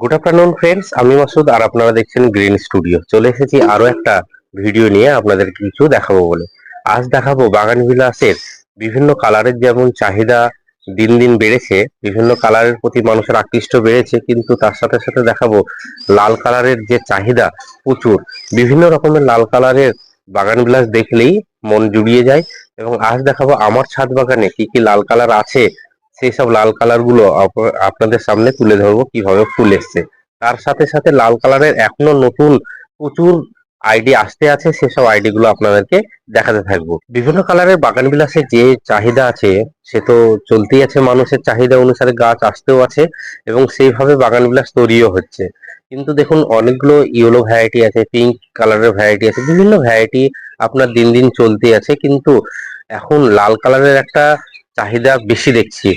Good afternoon friends আমি মাসুদ আর আপনারা দেখছেন গ্রিন স্টুডিও চলে এসেছি আরও একটা ভিডিও নিয়ে আপনাদের কিছু দেখাবো বলে। আজ দেখাবো বাগান বিলাসের বিভিন্ন কালারের যেমন চাহিদা দিন দিন বেড়েছে, বিভিন্ন কালারের প্রতি মানুষের আকৃষ্ট বেড়েছে, কিন্তু তার সাথে সাথে দেখাবো লাল কালারের যে চাহিদা প্রচুর। বিভিন্ন রকমের লাল কালারের বাগান বিলাস দেখলেই মন জুড়িয়ে যায়। এবং আজ দেখাবো আমার ছাদ বাগানে কি কি লাল কালার আছে সেই সব লাল কালারগুলো আপ- আপনাদের সামনে তুলে ধরবো কীভাবে ফুল এসছে। তার সাথে সাথে লাল কালারের এখনও নতুন প্রচুর আইডি আসতে আছে সেসব আইডি গুলো আপনাদেরকে দেখাতে থাকব। বিভিন্ন কালারের বাগান বিলাসের যে চাহিদা আছে, সে তো চলতেই আছে মানুষের চাহিদা অনুসারে গাছ আসতেও আছে এবং সেইভাবে বাগান বিলাস তৈরিও হচ্ছে। কিন্তু দেখুন, অনেকগুলো ইয়েলো ভ্যারাইটি আছে পিঙ্ক কালারের ভ্যারাইটি আছে, বিভিন্ন ভ্যারাইটি আপনার দিন দিন চলতে আছে। কিন্তু এখন লাল কালারের একটা চাহিদা বেশি দেখছি।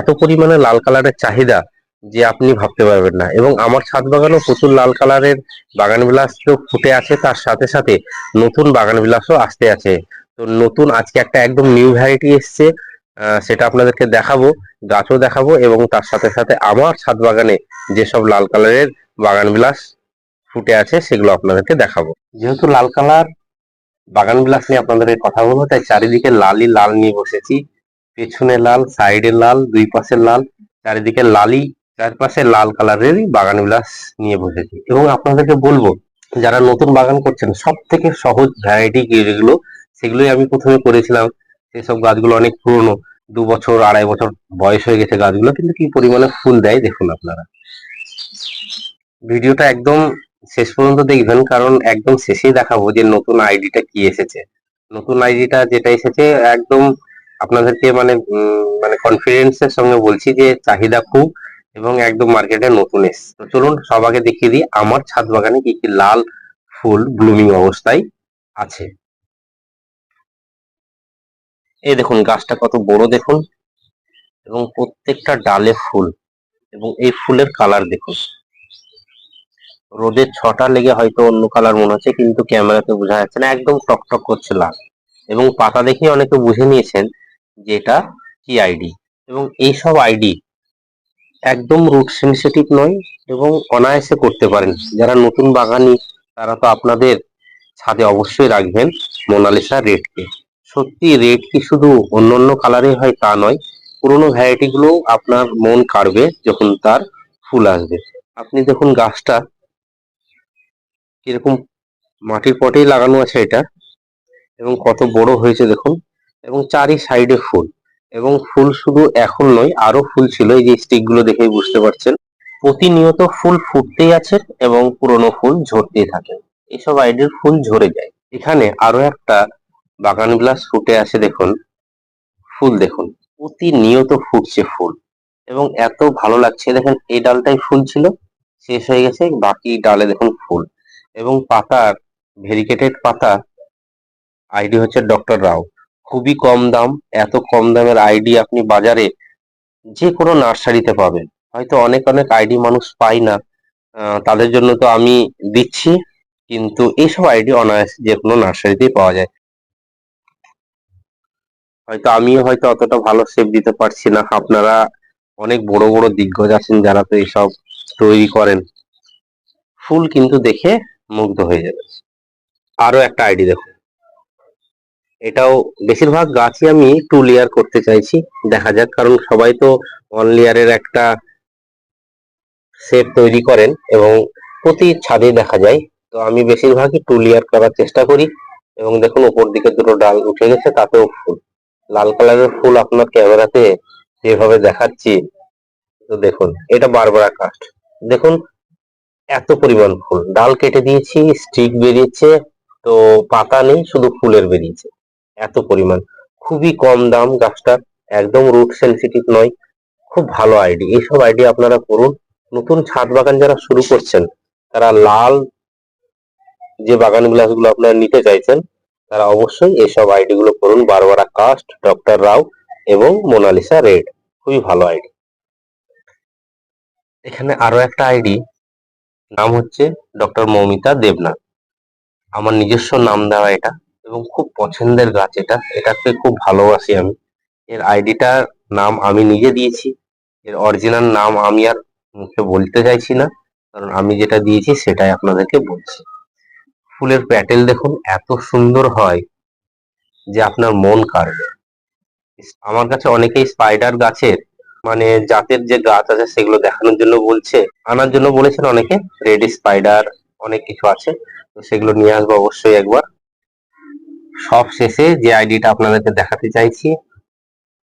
এত পরিমাণে লাল কালারের চাহিদা যে আপনি ভাবতে পারবেন না। এবং আমার ছাদ বাগানও প্রচুর লাল কালারের বাগান বিলাস তো ফুটে আছে। তার সাথে সাথে নতুন বাগান বিলাসও আসতে আছে। তো নতুন আজকে একটা একদম নিউ ভ্যারাইটি এসছে। সেটা আপনাদেরকে দেখাবো, গাছও দেখাবো এবং তার সাথে সাথে আমার ছাদ বাগানে যেসব লাল কালারের বাগান বিলাস ফুটে আছে, সেগুলো আপনাদেরকে দেখাবো। যেহেতু লাল কালার বাগান বিলাস নিয়ে আপনাদের কথা বলব তাই চারিদিকে লালই লাল নিয়ে বসেছি। পেছনে লাল সাইডে লাল, দুই পাশে লাল, চারিদিকে লালই, চারপাশে লাল কালারেরই বাগান বিলাস নিয়ে বসেছি। এবং আপনাদেরকে বলব, যারা নতুন বাগান করছেন সব থেকে সহজ ভ্যারাইটি যেগুলো, সেগুলোই আমি প্রথমে করেছিলাম। সেসব গাছগুলো অনেক পুরনো, দু বছর, আড়াই বছর বয়স হয়ে গেছে গাছগুলো, কিন্তু কি পরিমাণে ফুল দেয় দেখুন আপনারা। ভিডিওটা একদম শেষ পর্যন্ত দেখবেন, কারণ একদম শেষেই দেখাবো যে নতুন আইডিটা কি এসেছে। নতুন আইডিটা যেটা এসেছে, একদম আপনাদেরকে মানে মানে কনফিডেন্সের সঙ্গে বলছি যে চাহিদা খুব এবং একদম মার্কেটে নতুন এসছে। তো চলুন সবাইকে দেখিয়ে দিই, আমার ছাদ বাগানে কি কি লাল ফুল ব্লুমিং অবস্থায় আছে। এই দেখুন, গাছটা কত বড় দেখুন এবং প্রত্যেকটা ডালে ফুল এবং এই ফুলের কালার দেখুন। রোদের ছটা লেগে হয়তো অন্য কালার মনে হচ্ছে, কিন্তু ক্যামেরাতে বোঝা যাচ্ছে না, একদম টকটক করছে লাল। এবং পাতা দেখে অনেকে বুঝে নিয়েছেন যে এটা কি আইডি এবং এই সব আইডি একদম রুট সেন্সিটিভ নয় এবং অনায়াসে করতে পারেন। যারা নতুন বাগানি, তারা তো আপনাদের ছাদে অবশ্যই রাখবেন মোনালিসা রেডকে সত্যি রেড কি শুধু অন্য অন্য কালারে হয় তা নয়, পুরোনো ভ্যারাইটি গুলো আপনার মন কাড়বে যখন তার ফুল আসবে। আপনি দেখুন গাছটা, কীরকম মাটির পটেই লাগানো আছে এটা, এবং কত বড় হয়েছে দেখুন। এবং চারি সাইডে ফুল। এবং ফুল শুধু এখন নয়, আরও ফুল ছিল, এই যে স্টিকগুলো দেখেই বুঝতে পারছেন। প্রতিনিয়ত ফুল ফুটতেই আছে এবং পুরনো ফুল ঝরতেই থাকে। এসব আইডির ফুল ঝরে যায়। এখানে আরও একটা বাগান গ্লাস ফুটে আছে দেখুন। ফুল দেখুন, প্রতিনিয়ত ফুটছে ফুল। এবং এত ভালো লাগছে, দেখেন, এই ডালটাই ফুল ছিল, শেষ হয়ে গেছে, বাকি ডালে দেখুন ফুল। এবং পাতার, ভেরিকেটেড পাতা, আইডি হচ্ছে ডক্টর রাও। খুবই কম দাম, এত কম দামের আইডি আপনি বাজারে যে কোনো নার্সারিতে পাবেন। হয়তো অনেক অনেক আইডি মানুষ পায় না। তাদের জন্য তো আমি দিচ্ছি, কিন্তু এইসব আইডি অনায়াসে যে কোনো নার্সারিতেই পাওয়া যায়। হয়তো আমিও হয়তো অতটা ভালো শেপ দিতে পারছি না। আপনারা অনেক বড় বড় দিগ্গজ আছেন যারা তো এইসব তৈরি করেন। ফুল কিন্তু দেখে মুগ্ধ হয়ে যাবে আরও একটা আইডি দেখুন। এটাও বেশিরভাগ গাছই আমি টু লেয়ার করতে চাইছি। দেখা যাক, কারণ সবাই তো ওয়ান লেয়ারের একটা শেপ তৈরি করেন এবং প্রতি ছাদে দেখা যায়। তো আমি বেশিরভাগই টু লেয়ার করার চেষ্টা করি এবং দেখুন ওপর দিকে দুটো ডাল উঠে গেছে, তাতেও ফুল। লাল কালারের ফুল আপনার ক্যামেরাতে যেভাবে দেখাচ্ছি, তো দেখুন, এটা বারবার কাস্ট দেখুন, এত পরিমাণ ফুল। ডাল কেটে দিয়েছি স্টিক বেরিয়েছে, তো পাতা নেই, শুধু ফুলের বেরিয়েছে। এত পরিমাণ। খুবই কম দাম গাছটার একদম রুট সেনসিটিভ নয়। খুব ভালো আইডি এইসব আইডি আপনারা করুন। নতুন ছাদ বাগান যারা শুরু করছেন, তারা লাল যে বাগান বিলাসগুলো আপনারা নিতে চাইছেন, তারা অবশ্যই এইসব আইডি গুলো করুন। বারবারা কাস্ট, ডক্টর রাও এবং মোনালিসা রেড। খুবই ভালো আইডি এখানে আরও একটা আইডি নাম হচ্ছে ডক্টর মৌমিতা দেবনাথ। আমার নিজস্ব নাম দেওয়া এটা। এবং খুব পছন্দের গাছ এটা। এটাকে খুব ভালোবাসি আমি। এর আইডিটার নাম আমি নিজে দিয়েছি। এর অরিজিনাল নাম আমি আর মুখে বলতে চাইছি না। কারণ আমি যেটা দিয়েছি সেটাই আপনাদেরকে বলছি। ফুলের প্যাটেল দেখুন, এত সুন্দর হয় যে আপনার মন কাড়বে। আমার কাছে অনেকেই স্পাইডার গাছের মানে জাতের যে গাছ আছে সেগুলো দেখানোর জন্য বলছে, আনার জন্য বলেছেন অনেকে। রেড স্পাইডার অনেক কিছু আছে। তো সেগুলো নিয়ে আসব অবশ্যই একবার। সব শেষে যে আইডিটা আপনাদেরকে দেখাতে চাইছি,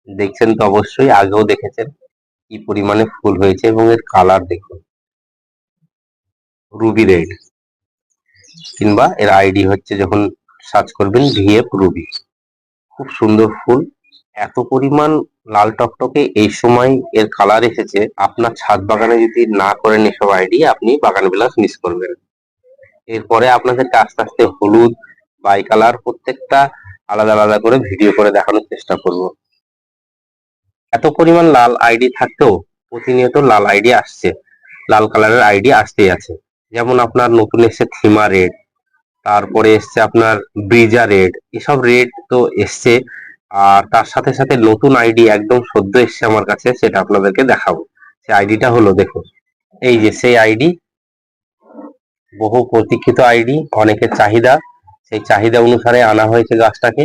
দেখছেন তো অবশ্যই, আগেও দেখেছেন কি পরিমাণে ফুল হয়েছে এবং এর কালার দেখুন। রুবি রেড কিংবা এর আইডি হচ্ছে যখন সার্চ করবেন ভিএফ রুবি খুব সুন্দর ফুল। এত পরিমাণ লাল টকটকে এই সময় এর কালার এসেছে। আপনার ছাদ বাগানে যদি না করেন এসব আইডি, আপনি বাগান বিলাস মিস করবেন। এরপরে আপনাদেরকে আস্তে আস্তে হলুদ বাই কালার প্রত্যেকটা আলাদা আলাদা করে ভিডিও করে দেখানোর চেষ্টা করব। এত পরিমাণ লাল আইডি থাকতেও প্রতিনিয়ত লাল আইডি আসছে। লাল কালারের আইডি আসতেই আছে। যেমন আপনার নতুন এসছে থিমা রেড, তারপরে এসছে আপনার ব্রিজা রেড, এসব রেড তো এসছে। আর তার সাথে সাথে নতুন আইডি একদম সদ্য এসছে আমার কাছে, সেটা আপনাদেরকে দেখাবো। সেই আইডিটা হলো দেখুন, এই যে সেই আইডি বহু প্রতীক্ষিত আইডি অনেকের চাহিদা সেই চাহিদা অনুসারে আনা হয়েছে গাছটাকে।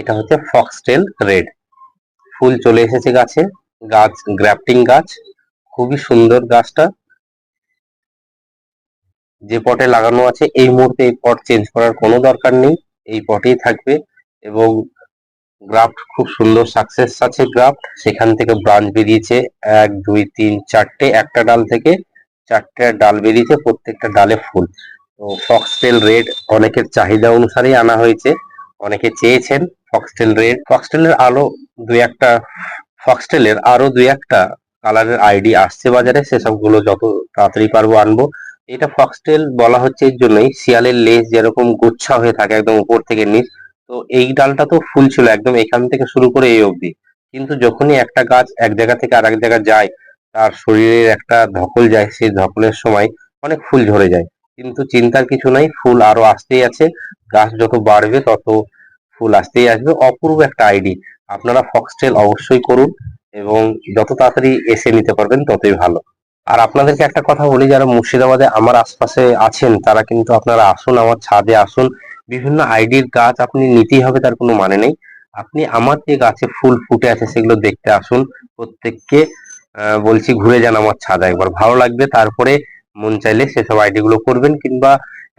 এটা হচ্ছে ফক্সটেল রেড। ফুল চলে এসেছে গাছে। গাছ, গ্রাফটিং গাছ। খুবই সুন্দর গাছটা। যে পটে লাগানো আছে, এই মুহূর্তে এই পট চেঞ্জ করার কোনো দরকার নেই। এই পটেই থাকবে এবং গ্রাফট খুব সুন্দর সাকসেস আছে গ্রাফট। সেখান থেকে ব্রাঞ্চ বেরিয়েছে এক, দুই, তিন, চারটে, একটা ডাল থেকে চারটে ডাল বেরিয়েছে, প্রত্যেকটা ডালে ফুল। তো ফক্সটেল রেড অনেকের চাহিদা অনুসারেই আনা হয়েছে। অনেকে চেয়েছেন ফক্সটেল রেড ফক্সটেলের আলো দুই একটা ফক্সটেলের আরও দুই একটা কালারের আইডি আসছে বাজারে। সেসবগুলো যত তাড়াতাড়ি পারব আনব। এটা ফক্সটেল বলা হচ্ছে এর জন্যই শিয়ালের লেজ যেরকম গুচ্ছা হয়ে থাকে একদম উপর থেকে নিচ। তো এই ডালটা তো ফুল ছিল একদম এখান থেকে শুরু করে এই অবধি। কিন্তু যখনই একটা গাছ এক জায়গা থেকে আর এক জায়গায় যায়, তার শরীরের একটা ধকল যায়, সেই ধকলের সময় অনেক ফুল ঝরে যায়। কিন্তু চিন্তার কিছু নাই, ফুল আরও আসতেই আছে, গাছ যত বাড়বে তত ফুল আসতেই আসবে, অপূর্ব একটা আইডি। আপনারা ফক্সটেল অবশ্যই করুন এবং যত তাড়াতাড়ি এসে নিতে পারবেন ততই ভালো। আর আপনাদেরকে একটা কথা বলি, যারা মুর্শিদাবাদে আমার আশপাশে আছেন, তারা কিন্তু আপনারা আসুন, আমার ছাদে আসুন। বিভিন্ন আইডির গাছ আপনি নিতেই হবে, তার কোনো মানে নেই। আপনি আমার যে গাছে ফুল ফুটে আছে, সেগুলো দেখতে আসুন। প্রত্যেককে বলছি, ঘুরে যান আমার ছাদে একবার। ভালো লাগবে, তারপরে মন চাইলে সেসব আইডি গুলো করবেন কিংবা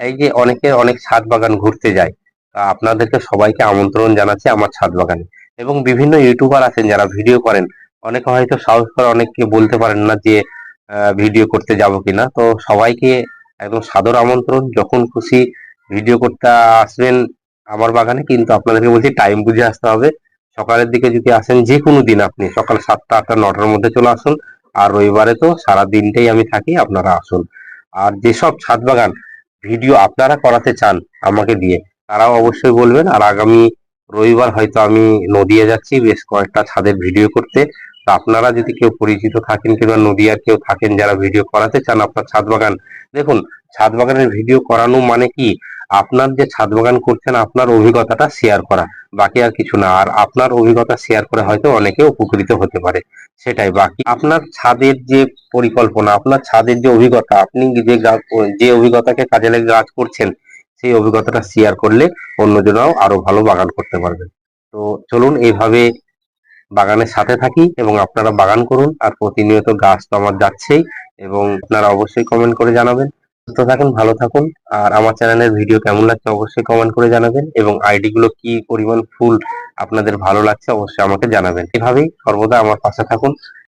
এই যে অনেকে অনেক ছাদ বাগান ঘুরতে যায় আপনাদেরকে সবাইকে আমন্ত্রণ জানাচ্ছি আমার ছাদ বাগানে। এবং বিভিন্ন ইউটিউবার আছেন যারা ভিডিও করেন, অনেকে হয়তো সাহস করে অনেককে বলতে পারেন না যে ভিডিও করতে যাব কিনা। তো সবাইকে একদম সাদর আমন্ত্রণ, যখন খুশি ভিডিও করতে আসবেন আমার বাগানে, কিন্তু আপনাদেরকে বলছি টাইম বুঝে আসতে হবে। সকালের দিকে যদি আসেন যে কোনো দিন আপনি সকাল সাতটা আটটা, নটার মধ্যে চলে আসুন। আর রবিবারে তো সারা দিনটাই আমি থাকি, আপনারা আসুন। আর যেসব ছাদ বাগান ভিডিও আপনারা করাতে চান আমাকে দিয়ে, তারাও অবশ্যই বলবেন। আর আগামী রবিবার হয়তো আমি নদিয়া যাচ্ছি, বেশ কয়েকটা ছাদের ভিডিও করতে। তো আপনারা যদি কেউ পরিচিত থাকেন কিংবা নদিয়ার কেউ থাকেন যারা ভিডিও করাতে চান আপনার ছাদ বাগান, দেখুন, ছাদ বাগানের ভিডিও করানো মানে কি? আপনার যে ছাদ বাগান করছেন, আপনার অভিজ্ঞতাটা শেয়ার করা। বাকি আর কিছু না। আর আপনার অভিজ্ঞতা শেয়ার করে হয়তো অনেকে উপকৃত হতে পারে। সেটাই বাকি। আপনার ছাদের যে পরিকল্পনা, আপনার ছাদের যে অভিজ্ঞতা, আপনি যে যে অভিজ্ঞতাকে কাজে লেগে গাছ করছেন, সেই অভিজ্ঞতাটা শেয়ার করলে অন্যজনাও আরও ভালো বাগান করতে পারবে তো চলুন এইভাবে বাগানের সাথে থাকি এবং আপনারা বাগান করুন। আর প্রতিনিয়ত গাছ তো আমার যাচ্ছেই এবং আপনারা অবশ্যই কমেন্ট করে জানাবেন। সুস্থ থাকুন, ভালো থাকুন। আর আমার চ্যানেলের ভিডিও কেমন লাগছে অবশ্যই কমেন্ট করে জানাবেন এবং আইডি গুলো কি পরিমাণ ফুল আপনাদের ভালো লাগছে অবশ্যই আমাকে জানাবেন। এভাবেই সর্বদা আমার পাশে থাকুন।